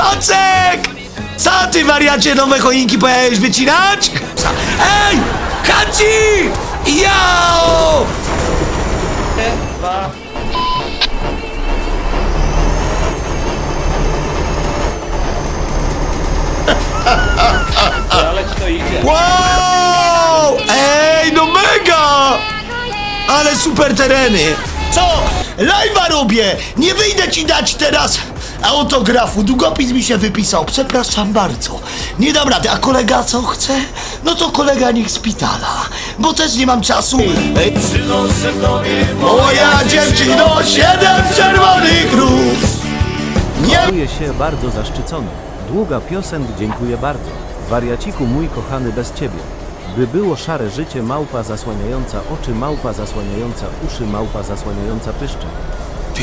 Socek! Co ty wariacie nowe choinki pojechałeś wycinać? Ej! Haci! Jao! Ale to idzie. Wow! Ej, no mega! Ale super tereny! Co? Live'a robię! Nie wyjdę ci dać teraz autografu. Długopis mi się wypisał. Przepraszam bardzo. Nie dam rady. A kolega co chce? No to kolega niech spitala. Bo też nie mam czasu. Ej, moja dziewczyno, siedem czerwonych róż! Nie Czuję się bardzo zaszczycony. Długa piosenk, dziękuję bardzo. Wariaciku mój kochany bez ciebie. By było szare życie, małpa zasłaniająca oczy, małpa zasłaniająca uszy, małpa zasłaniająca pyszczek. Ty,